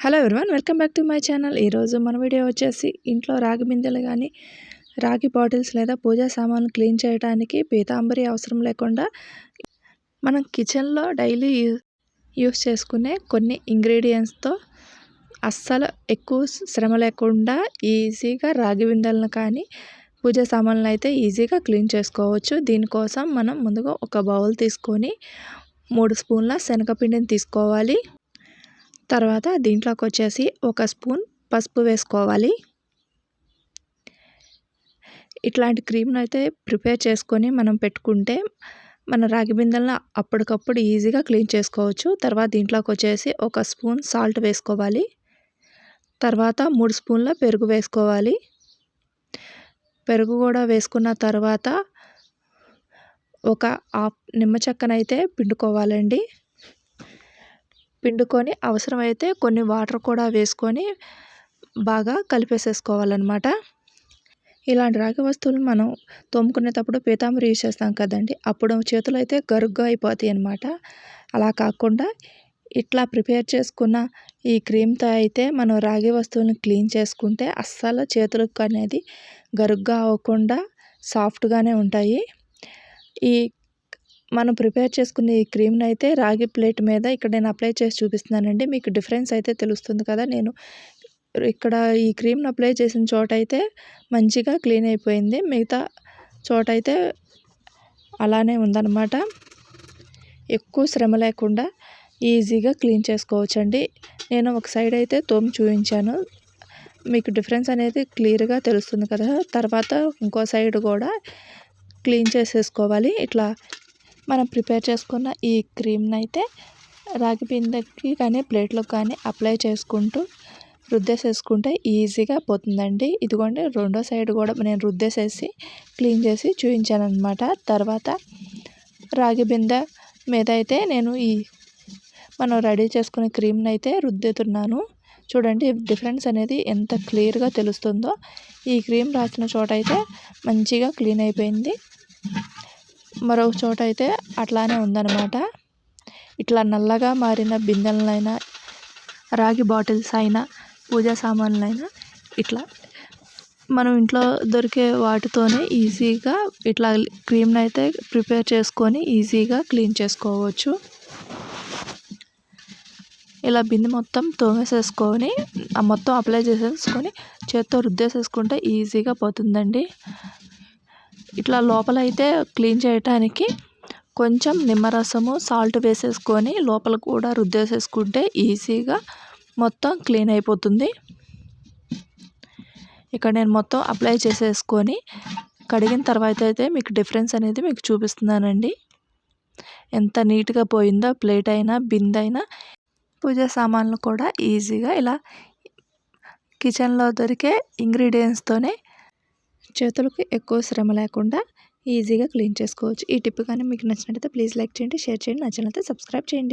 Hello everyone welcome back to my channel. ఈరోజు మన video వచ్చేసి ఇంట్లో రాగి బిందెలు కానీ రాగి బాటిల్స్ లేదా పూజా సామాన్లు క్లీన్ చేయడానికి పీతాంబరి అవసరం లేకుండా మనం కిచెన్లో డైలీ యూస్ చేసుకునే కొన్ని ఇంగ్రీడియంట్స్తో అస్సలు ఎక్కువ శ్రమ లేకుండా ఈజీగా రాగి బిందెలను కానీ పూజా సామాన్లు అయితే ఈజీగా క్లీన్ చేసుకోవచ్చు. దీనికోసం మనం ముందుగా ఒక బౌల్ తీసుకొని మూడు స్పూన్ల శనగపిండిని తీసుకోవాలి. తర్వాత దీంట్లోకి వచ్చేసి ఒక స్పూన్ పసుపు వేసుకోవాలి. ఇట్లాంటి క్రీమ్ను అయితే ప్రిపేర్ చేసుకొని మనం పెట్టుకుంటే మన రాగి బిందెలను అప్పటికప్పుడు ఈజీగా క్లీన్ చేసుకోవచ్చు. తర్వాత దీంట్లోకి వచ్చేసి ఒక స్పూన్ సాల్ట్ వేసుకోవాలి. తర్వాత మూడు స్పూన్ల పెరుగు వేసుకోవాలి. పెరుగు కూడా వేసుకున్న తర్వాత ఒక హాఫ్ నిమ్మ చెక్కనైతే పిండుకోవాలండి. పిండుకొని అవసరమైతే కొన్ని వాటర్ కూడా వేసుకొని బాగా కలిపేసేసుకోవాలన్నమాట. ఇలాంటి రాగి వస్తువులు మనం తోముకునేటప్పుడు పీతాంబరి యూజ్ చేస్తాం కదండి అప్పుడు చేతులు అయితే గరుగ్గా అయిపోతాయి అనమాట అలా కాకుండా ఇట్లా ప్రిపేర్ చేసుకున్న ఈ క్రీమ్తో అయితే మనం రాగి వస్తువులను క్లీన్ చేసుకుంటే అస్సలు చేతులకు అనేది గరుగ్గా అవ్వకుండా సాఫ్ట్గానే ఉంటాయి. ఈ మనం ప్రిపేర్ చేసుకున్న ఈ క్రీమ్ని అయితే రాగి ప్లేట్ మీద ఇక్కడ నేను అప్లై చేసి చూపిస్తున్నానండి. మీకు డిఫరెన్స్ అయితే తెలుస్తుంది కదా. నేను ఇక్కడ ఈ క్రీమ్ని అప్లై చేసిన చోట అయితే మంచిగా క్లీన్ అయిపోయింది. మిగతా చోట అయితే అలానే ఉందన్నమాట. ఎక్కువ శ్రమ లేకుండా ఈజీగా క్లీన్ చేసుకోవచ్చండి. నేను ఒక సైడ్ అయితే తోమి చూపించాను. మీకు డిఫరెన్స్ అనేది క్లియర్గా తెలుస్తుంది కదా. తర్వాత ఇంకో సైడ్ కూడా క్లీన్ చేసేసుకోవాలి. ఇట్లా మనం ప్రిపేర్ చేసుకున్న ఈ క్రీమ్ని అయితే రాగి బిందెకి కానీ ప్లేట్లో కానీ అప్లై చేసుకుంటూ రుద్దేసేసుకుంటే ఈజీగా పోతుందండి. ఇదిగోండి రెండో సైడ్ కూడా నేను రుద్దేసేసి క్లీన్ చేసి చూపించాను అనమాట తర్వాత రాగి బిందె మీద అయితే నేను ఈ మనం రెడీ చేసుకునే క్రీమ్ని అయితే రుద్దుతున్నాను. చూడండి డిఫరెన్స్ అనేది ఎంత క్లియర్గా తెలుస్తుందో. ఈ క్రీమ్ రాసిన చోట అయితే మంచిగా క్లీన్ అయిపోయింది. మరొక చోట అయితే అట్లానే ఉందన్నమాట. ఇట్లా నల్లగా మారిన బిందెలనైనా రాగి బాటిల్స్ అయినా పూజా సామాన్లు అయినా ఇట్లా మనం ఇంట్లో దొరికే వాటితోనే ఈజీగా ఇట్లా క్రీమ్ని అయితే ప్రిపేర్ చేసుకొని ఈజీగా క్లీన్ చేసుకోవచ్చు. ఇలా బిందె మొత్తం తోమేసేసుకొని మొత్తం అప్లై చేసేసుకొని చేత్తో రుద్దేసేసుకుంటే ఈజీగా పోతుందండి. ఇట్లా లోపల అయితే క్లీన్ చేయటానికి కొంచెం నిమ్మరసము సాల్ట్ వేసేసుకొని లోపల కూడా రుద్దేసేసుకుంటే ఈజీగా మొత్తం క్లీన్ అయిపోతుంది. ఇక్కడ నేను మొత్తం అప్లై చేసేసుకొని కడిగిన తర్వాత అయితే మీకు డిఫరెన్స్ అనేది మీకు చూపిస్తున్నానండి. ఎంత నీట్గా పోయిందో ప్లేట్ అయినా బిందె అయినా పూజ సామాన్లు కూడా ఈజీగా ఇలా కిచెన్లో దొరికే ఇంగ్రీడియంట్స్తోనే చేతులకు ఎక్కువ శ్రమ లేకుండా ఈజీగా క్లీన్ చేసుకోవచ్చు. ఈ టిప్ కానీ మీకు నచ్చినట్లయితే ప్లీజ్ లైక్ చేయండి షేర్ చేయండి నచ్చినట్లయితే సబ్స్క్రైబ్ చేయండి.